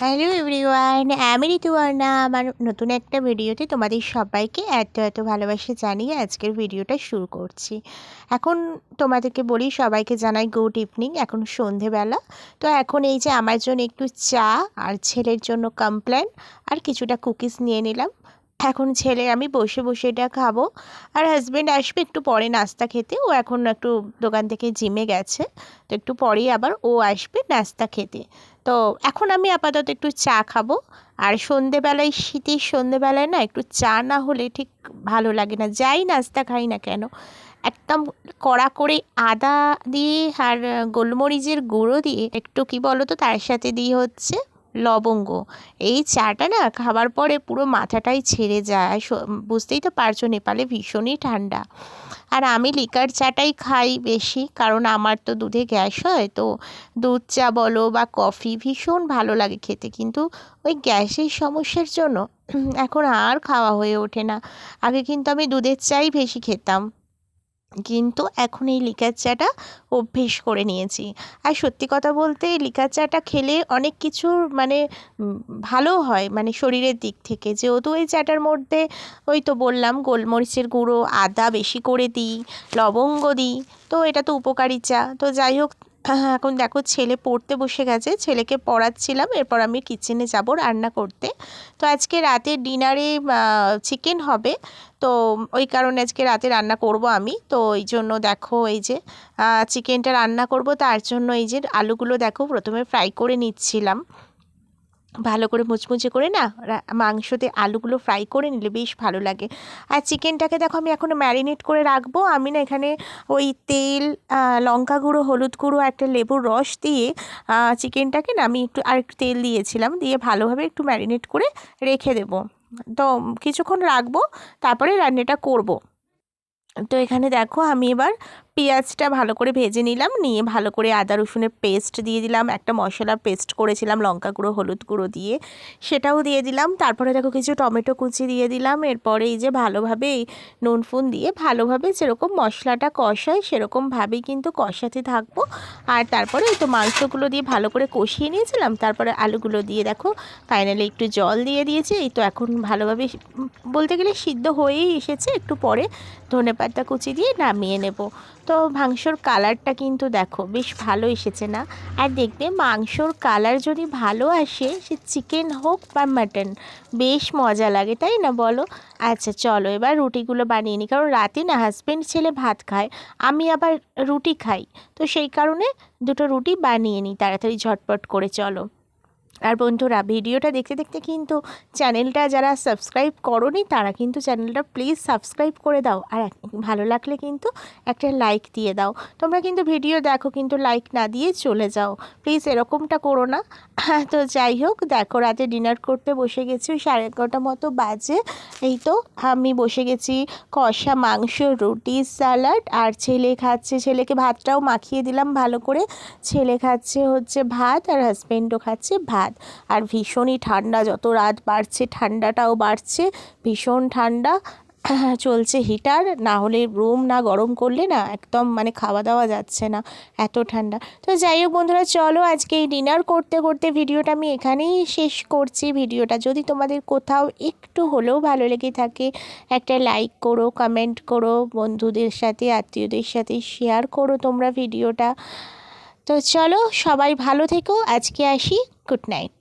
Hello everyone, আমি ঋতুবর্ণা আমার নতুন একটা ভিডিওতে তোমাদের সবাইকে এত এত ভালোবাসা জানিয়ে আজকের ভিডিওটা শুরু করছি। এখন তোমাদেরকে বলি, সবাইকে জানাই গুড ইভিনিং এখন সন্ধেবেলা। তো এখন এই যে আমার জন্য একটু চা আর ছেলের জন্য কমপ্লেন আর কিছুটা কুকিজ নিয়ে নিলাম। এখন ছেলে, আমি বসে বসে এটা খাব। আর হাজব্যান্ড আসবে একটু পরে নাস্তা খেতে। ও এখন একটু দোকান থেকে জিমে গেছে। তো একটু পরেই আবার ও আসবে নাস্তা খেতে। তো এখন আমি আপাতত একটু চা খাব। আর সন্ধেবেলায়, শীতের সন্ধেবেলায় না একটু চা না হলে ঠিক ভালো লাগে না। যাই নাস্তা খাই না কেন, একদম কড়া করে আদা দিয়ে আর গোলমরিচের গুঁড়ো দিয়ে একটু কি বলো তো তার সাথে দিয়ে হচ্ছে লবঙ্গ। এই চাটা না খাবার পরে পুরো মাথাটাই ছেড়ে যায়। বুঝতেই তো পারছ, নেপালে ভীষণই ঠান্ডা। আর আমি লিকার চাটাই খাই বেশি, কারণ আমার তো দুধে গ্যাস হয়, তো দুধ চা বলো বা কফি ভীষণ ভালো লাগে খেতে। কিন্তু ওই গ্যাসের সমস্যার জন্য এখন আর খাওয়া হয়ে ওঠে না। আগে কিন্তু আমি দুধের চাই বেশি খেতাম। কিন্তু এখন এই লিকার চাটা অভ্যেস করে নিয়েছি। আর সত্যি কথা বলতে লিকার চাটা খেলে অনেক কিছু মানে ভালো হয় মানে শরীরের দিক থেকে। যেহেতু এই চাটার মধ্যে ওই তো বললাম গোলমরিচের গুঁড়ো, আদা বেশি করে দিই, লবঙ্গ দিই, তো এটা তো উপকারী চা। তো যাই হোক এখন দেখো ছেলে পড়তে বসে গেছে, ছেলেকে পড়াচ্ছিলাম, এরপর আমি কিচেনে যাব রান্না করতে। তো আজকে রাতে ডিনারে চিকেন হবে, তো ওই কারণে আজকে রাতে রান্না করব আমি। তো ওই জন্য দেখো এই যে চিকেনটা রান্না করব, তার জন্য এই যে আলুগুলো দেখো প্রথমে ফ্রাই করে নিচ্ছিলাম। ভালো করে মুচমুচে করে না মাংসতে আলুগুলো ফ্রাই করে নিলে বেশ ভালো লাগে। আর চিকেনটাকে দেখো আমি এখন ম্যারিনেট করে রাখব। আমি না এখানে ওই তেল লঙ্কা গুঁড়ো, হলুদ গুঁড়ো, একটা লেবুর রস দিয়ে চিকেনটাকে না আমি একটু আর একটু তেল দিয়েছিলাম। দিয়ে ভালোভাবে একটু ম্যারিনেট করে রেখে দেবো। তো কিছুক্ষণ রাখব, তারপরে রান্নাটা করব। তো এখানে দেখো আমি এবার পেঁয়াজটা ভালো করে ভেজে নিলাম, নিয়ে ভালো করে আদা, রসুনের পেস্ট দিয়ে দিলাম, একটা মশলা পেস্ট করেছিলাম, লঙ্কা গুঁড়ো, হলুদ গুঁড়ো দিয়ে, সেটাও দিয়ে দিলাম। তারপরে দেখো কিছু টমেটো কুচি দিয়ে দিলাম, এরপরে এই যে ভালোভাবে এই নুন ফুন দিয়ে ভালোভাবে যেরকম মশলাটা কষায় সেরকমভাবেই কিন্তু কষাতে থাকব। আর তারপরে এই তো মাংসগুলো দিয়ে ভালো করে কষিয়ে নিয়েছিলাম, তারপরে আলুগুলো দিয়ে দেখো ফাইনালি একটু জল দিয়ে দিয়েছে, এই তো এখন ভালোভাবে বলতে গেলে সিদ্ধ হয়েই এসেছে, একটু পরে ধনে পাতা কুচি দিয়ে নামিয়ে নেব। তো মাংসর কালারটা কিন্তু দেখো বেশ ভালো এসেছে না? আর দেখবে মাংসর কালার যদি ভালো আসে, সে চিকেন হোক বা মাটন, বেশ মজা লাগে, তাই না বলো? আচ্ছা চলো এবার রুটিগুলো বানিয়ে নিই। কারণ রাতে না হাজব্যান্ড ছেলে ভাত খায়, আমি আবার রুটি খাই। তো সেই কারণে দুটো রুটি বানিয়ে নিই, তাড়াতাড়ি ঝটপট করে, চলো। আর বন্ধুরা, ভিডিওটা দেখতে দেখতে কিন্তু চ্যানেলটা যারা সাবস্ক্রাইব করনি, তারা কিন্তু চ্যানেলটা প্লিজ সাবস্ক্রাইব করে দাও। আর ভালো লাগলে কিন্তু একটা লাইক দিয়ে দাও। তোমরা কিন্তু ভিডিও দেখো, কিন্তু লাইক না দিয়ে চলে যাও। প্লিজ এরকমটা করো না। তো যাই হোক, দেখো রাতে ডিনার করতে বসে গেছি সাড়ে এগারোটা মতো বাজে। এই তো আমি বসে গেছি কষা মাংস, রুটি স্যালাড আর ছেলে খাচ্ছে, ছেলেকে ভাতটাও মাখিয়ে দিলাম ভালো করে। ছেলে খাচ্ছে হচ্ছে ভাত, আর হাজব্যান্ডও খাচ্ছে ভাত। আর ভীষণই ঠান্ডা, যত রাত বাড়ছে ঠান্ডাটাও বাড়ছে, ভীষণ ঠান্ডা। চলছে হিটার, না হলে রুম না গরম করলে না একদম মানে খাওয়া দাওয়া যাচ্ছে না, এত ঠান্ডা। তো যাই হোক বন্ধুরা, চলো আজকে এই ডিনার করতে করতে ভিডিওটা আমি এখানেই শেষ করছি ভিডিওটা। যদি তোমাদের কোথাও একটু হলেও ভালো লেগে থাকে, একটা লাইক করো কমেন্ট করো, বন্ধুদের সাথে, আত্মীয়দের সাথে শেয়ার করো তোমরা ভিডিওটা। তো চলো সবাই ভালো থেকো। আজকে আসি। Good night.